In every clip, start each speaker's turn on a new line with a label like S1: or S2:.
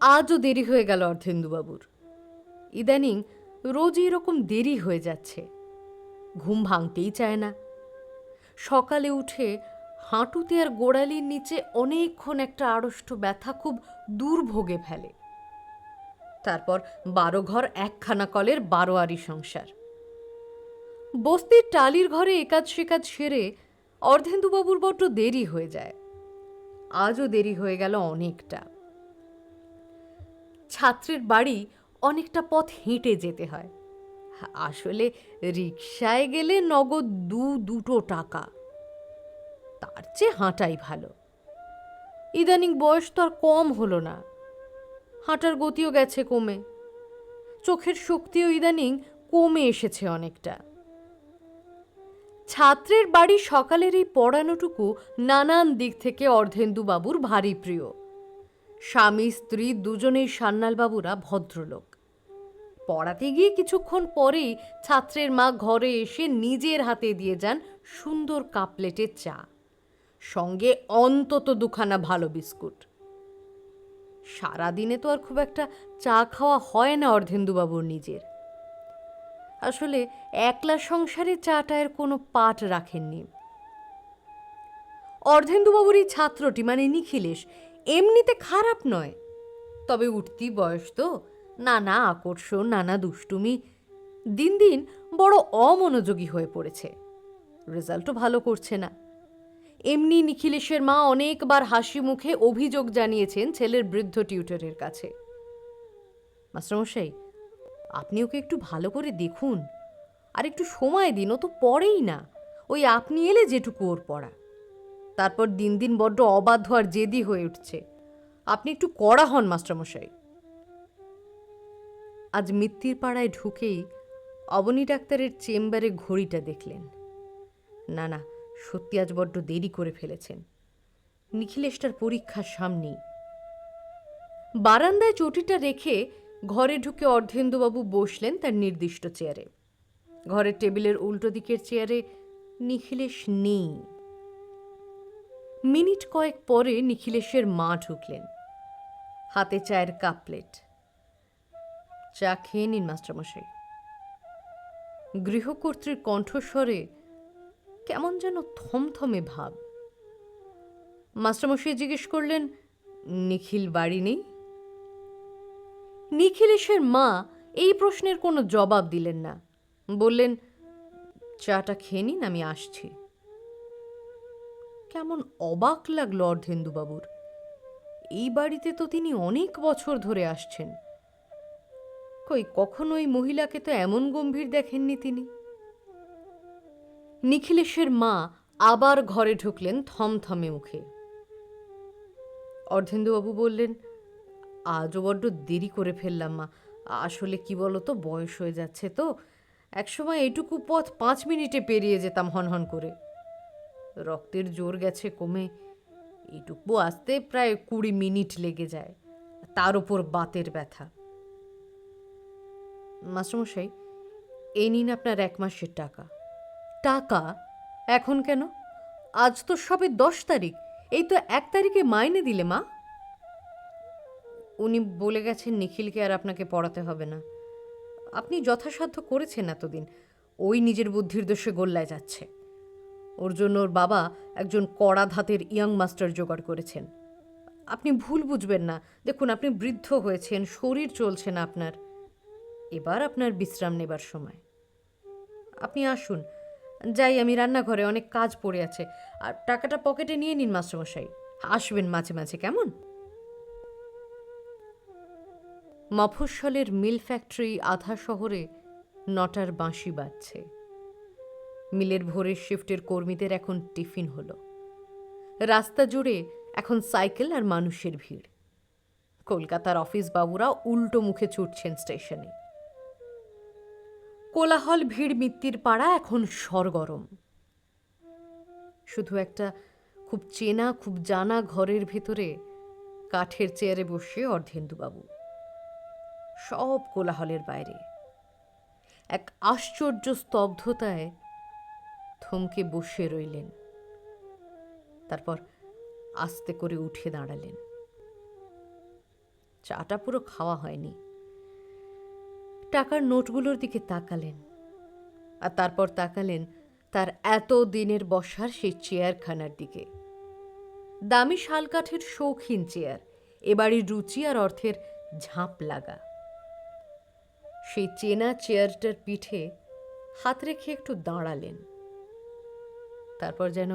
S1: আজও দেরি হয়ে গেল অর্ধেন্দুবাবুর। ইদানিং রোজই এরকম দেরি হয়ে যাচ্ছে। ঘুম ভাঙতেই চায় না। সকালে উঠে হাঁটুতে আর গোড়ালির নিচে অনেকক্ষণ একটা আড়ষ্ট ব্যথা খুব দুর্ভোগে ফেলে। তারপর বারো ঘর, একখানা কলের বারোয়ারি সংসার। বস্তির টালির ঘরে একাজ সেকাজ সেরে অর্ধেন্দুবাবুর বড্ড দেরি হয়ে যায়। আজও দেরি হয়ে গেল অনেকটা। ছাত্রের বাড়ি অনেকটা পথ হেঁটে যেতে হয়। আসলে রিকশায় গেলে নগদ দু, দুটো টাকা। তার চেয়ে হাঁটাই ভালো। ইদানিং বয়স তো আর কম হলো না। হাঁটার গতিও গেছে কমে। চোখের শক্তিও ইদানিং কমে এসেছে অনেকটা। ছাত্রের বাড়ি সকালের এই পড়ানোটুকু নানান দিক থেকে অর্ধেন্দুবাবুর ভারী প্রিয়। স্বামী, স্ত্রী, দুজনেই সান্যালবাবুরা ভদ্রলোক। পড়াতে গিয়ে কিছুক্ষণ পরেই ছাত্রের মা ঘরে এসে নিজের হাতে দিয়ে যান সুন্দর কাপলেটের চা। সঙ্গে অন্তত দুখানা ভালো বিস্কুট। সারাদিনে তো আর খুব একটা চা খাওয়া হয় না অর্ধেন্দুবাবুর নিজের। আসলে একলা সংসারে চাটা এর কোনো পাট রাখেননি। অর্ধেন্দুবাবুর এই ছাত্রটি মানে নিখিলেশ এমনিতে খারাপ নয়। তবে উঠতি বয়স তো। নানা আকর্ষণ, নানা দুষ্টুমি। দিন দিন বড় অমনোযোগী হয়ে পড়েছে। রেজাল্টও ভালো করছে না। এমনি নিখিলেশের মা অনেকবার হাসি মুখে অভিযোগ জানিয়েছেন ছেলের বৃদ্ধ টিউটরের কাছে। মাস্টারমশাই, আপনি ওকে একটু ভালো করে দেখুন। আর একটু সময় দিন, ও তো পড়েই না। ওই আপনি এলে যেটুকু ওর পড়া। তারপর দিন দিন বড্ড অবাধ্য আর জেদি হয়ে উঠছে। আপনি একটু কড়া হন, মাস্টারমশাই। আজ মিত্তির পাড়ায় ঢুকেই অবনী ডাক্তারের চেম্বারে ঘড়িটা দেখলেন। না না, সত্যি আজ বড্ড দেরি করে ফেলেছেন। নিখিলেশটার পরীক্ষার সামনেই। বারান্দায় চটিটা রেখে ঘরে ঢুকে অর্ধেন্দুবাবু বসলেন তার নির্দিষ্ট চেয়ারে। ঘরের টেবিলের উল্টো দিকের চেয়ারে নিখিলেশ নেই। মিনিট কয়েক পরে নিখিলেশের মা ঢুকলেন। হাতে চায়ের কাপ প্লেট। চা খেয়ে নিন, মাস্টারমশাই। গৃহকর্ত্রীর কণ্ঠস্বরে কেমন যেন থমথমে ভাব। মাস্টারমশাই জিজ্ঞেস করলেন, নিখিল বাড়ি নেই? নিখিলেশের মা এই প্রশ্নের কোনো জবাব দিলেন না। বললেন, চাটা খেয়ে নিন, আমি আসছি। কেমন অবাক লাগল অর্ধেন্দুবাবুর। এই বাড়িতে তো তিনি অনেক বছর ধরে আসছেন। কই কখনো ওই মহিলাকে তো এমন গম্ভীর দেখেননি তিনি। নিখিলেশের মা আবার ঘরে ঢুকলেন থমথমে মুখে। অর্ধেন্দুবাবু বললেন, আজও বড্ড দেরি করে ফেললাম মা। আসলে কি বলো তো বয়স হয়ে যাচ্ছে তো। একসময় এটুকু পথ পাঁচ মিনিটে পেরিয়ে যেতাম হনহন করে। রক্তের জোর গেছে কমে, এটুকু আসতে প্রায় কুড়ি মিনিট লেগে যায়। তার উপর বাতের ব্যথা। মাস্টারমশাই, এই নিন আপনার এক মাসের টাকা। টাকা? এখন কেন? আজ তো সবে দশ তারিখ। এই তো এক তারিখে মাইনে দিলে, মা। উনি বলে গেছেন নিখিলকে আর আপনাকে পড়াতে হবে না। আপনি যথাসাধ্য করেছেন এতদিন। ওই নিজের বুদ্ধির দোষে গোল্লায় যাচ্ছে। ওর জন্য ওর বাবা একজন কড়া ধাতের ইয়াং মাস্টার জোগাড় করেছেন। আপনি ভুল বুঝবেন না। দেখুন, আপনি বৃদ্ধ হয়েছেন, শরীর চলছে না আপনার। এবার আপনার বিশ্রাম নেবার সময়। আপনি আসুন। যাই, আমি রান্নাঘরে অনেক কাজ পড়ে আছে। আর টাকাটা পকেটে নিয়ে নিন, মাস্টারমশাই। আসবেন মাঝে মাঝে, কেমন? মফস্বলের মিল ফ্যাক্টরি আধা শহরে নটার বাঁশি বাজছে। মিলের ভোরের শিফটের কর্মীদের এখন টিফিন হলো। রাস্তা জুড়ে এখন সাইকেল আর মানুষের ভিড়। কলকাতার অফিস বাবুরা উল্টো মুখে ছুটছেন স্টেশনে। কোলাহল, ভিড়, মিত্তির পাড়া এখন সরগরম। শুধু একটা খুব চেনা, খুব জানা ঘরের ভেতরে কাঠের চেয়ারে বসে অর্ধেন্দুবাবু। সব কোলাহলের বাইরে। এক আশ্চর্য স্তব্ধতায় থমকে বসে রইলেন। তারপর আস্তে করে উঠে দাঁড়ালেন। চাটা পুরো খাওয়া হয়নি। টাকার নোটগুলোর দিকে তাকালেন। আর তারপর তাকালেন তার এত দিনের বসার সেই চেয়ারখানার দিকে। দামি শালকাঠের শৌখিন চেয়ার এ বাড়ির রুচি আর অর্থের ঝাঁপ লাগা। সেই চেনা চেয়ারটার পিঠে হাত রেখে একটু দাঁড়ালেন। তারপর যেন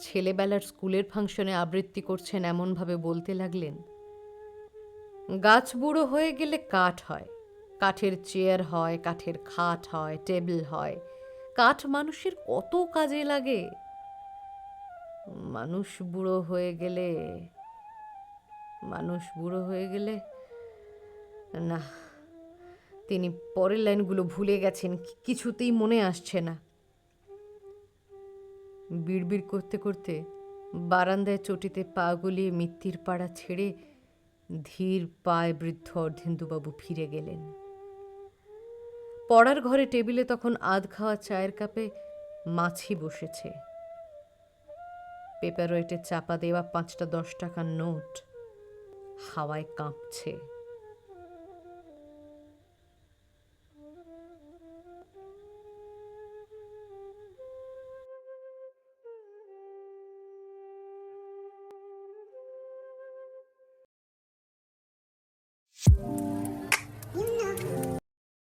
S1: ছেলেবেলার স্কুলের ফাংশনে আবৃত্তি করছেন এমনভাবে বলতে লাগলেন, গাছ বুড়ো হয়ে গেলে কাঠ হয়। কাঠের চেয়ার হয়, কাঠের খাট হয়, টেবিল হয়। কাঠ মানুষের কত কাজে লাগে? মানুষ বুড়ো হয়ে গেলে, মানুষ বুড়ো হয়ে গেলে, না, তিনি পরের লাইনগুলো ভুলে গেছেন কিছুতেই মনে আসছে না। বিড়বিড় করতে করতে বারান্দায় চটিতে পা গলিয়ে মিত্তির পাড়া ছেড়ে ধীর পায়ে বৃদ্ধ অর্ধেন্দুবাবু ফিরে গেলেন। পড়ার ঘরে টেবিলে তখন আধ খাওয়া চায়ের কাপে মাছি বসেছে। পেপার ওয়েটে চাপা দেওয়া পাঁচটা দশ টাকার নোট হাওয়ায় কাঁপছে।